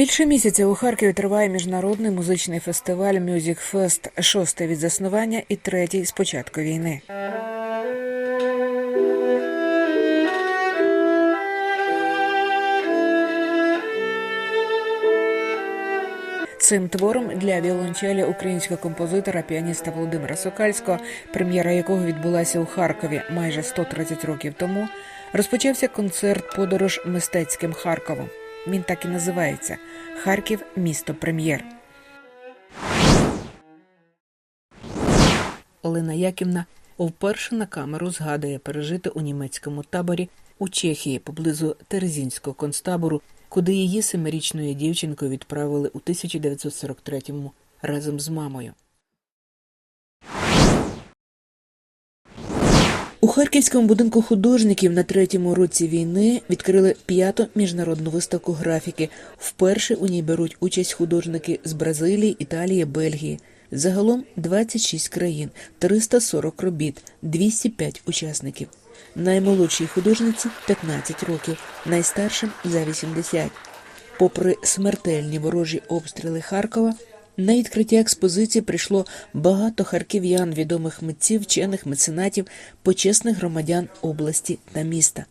Більше місяця у Харкові триває міжнародний музичний фестиваль Music Fest, шостий від заснування і третій з початку війни. Цим твором для віолончелі українського композитора, піаніста Володимира Сокальського, прем'єра якого відбулася у Харкові майже 130 років тому, розпочався концерт Подорож мистецьким Харковом. Він так і називається Харків місто прем'єр. Олена Яківна вперше на камеру згадує пережити у німецькому таборі у Чехії поблизу Терезінського концтабору, куди її семирічною дівчинкою відправили у 1943-му разом з мамою. У Харківському будинку художників на третьому році війни відкрили п'яту міжнародну виставку графіки. Вперше у ній беруть участь художники з Бразилії, Італії, Бельгії. Загалом 26 країн, 340 робіт, 205 учасників. Наймолодшій художниці 15 років, найстаршим за 80. Попри смертельні ворожі обстріли Харкова, на відкриття експозиції прийшло багато харків'ян, відомих митців, вчених, меценатів, почесних громадян області та міста.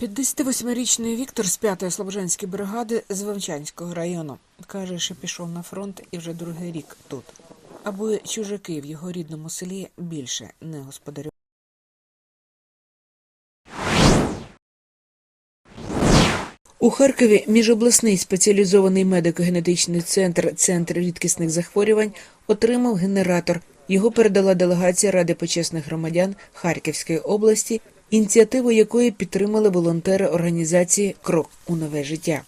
58-річний Віктор з 5-ї Слобожанської бригади з Вовчанського району каже, що пішов на фронт і вже другий рік тут, аби чужаки в його рідному селі більше не господарювали. У Харкові міжобласний спеціалізований медико-генетичний центр Центр рідкісних захворювань отримав генератор. Його передала делегація Ради почесних громадян Харківської області, ініціативу якої підтримали волонтери організації Крок у нове життя.